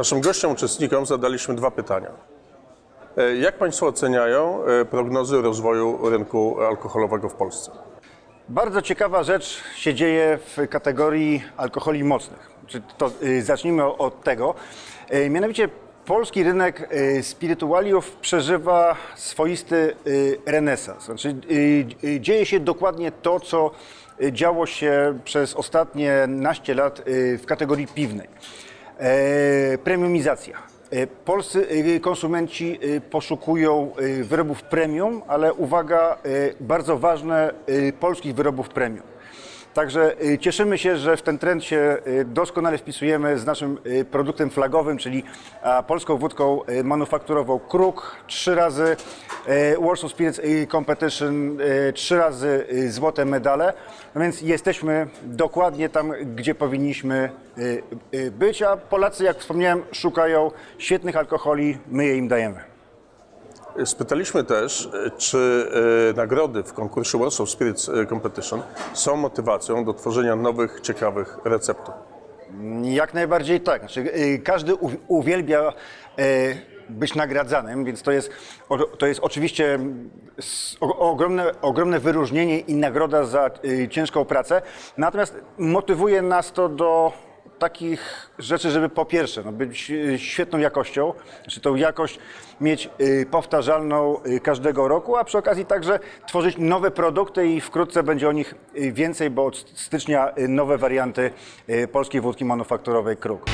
Naszym gościom, uczestnikom zadaliśmy dwa pytania. E, Jak Państwo oceniają e, prognozy rozwoju rynku alkoholowego w Polsce? Bardzo ciekawa rzecz się dzieje w kategorii alkoholi mocnych. To, y, zacznijmy od tego. Y, mianowicie polski rynek y, spirytualiów przeżywa swoisty y, renesans. Znaczy, dzieje się dokładnie to, co działo się przez ostatnie naście lat w kategorii piwnej. E, premiumizacja. E, Polscy e, konsumenci poszukują wyrobów premium, ale uwaga, bardzo ważne, polskich wyrobów premium. Także e, cieszymy się, że w ten trend się e, doskonale wpisujemy z naszym e, produktem flagowym, czyli polską wódką manufakturową Kruk. Trzy razy Warsaw Spirits Competition, trzy razy złote medale. No więc jesteśmy dokładnie tam, gdzie powinniśmy być, a Polacy, jak wspomniałem, szukają świetnych alkoholi, my je im dajemy. Spytaliśmy też, e, czy e, nagrody w konkursie Warsaw Spirits e, Competition są motywacją do tworzenia nowych, ciekawych receptów. Jak najbardziej tak. Znaczy, każdy uwielbia być nagradzanym, więc to jest, to jest oczywiście ogromne, ogromne wyróżnienie i nagroda za ciężką pracę. Natomiast motywuje nas to do takich rzeczy, żeby po pierwsze no, być y, świetną jakością, znaczy tą jakość mieć y, powtarzalną y, każdego roku, a przy okazji także tworzyć nowe produkty i wkrótce będzie o nich więcej, bo od stycznia nowe warianty polskiej wódki manufakturowej Kruk.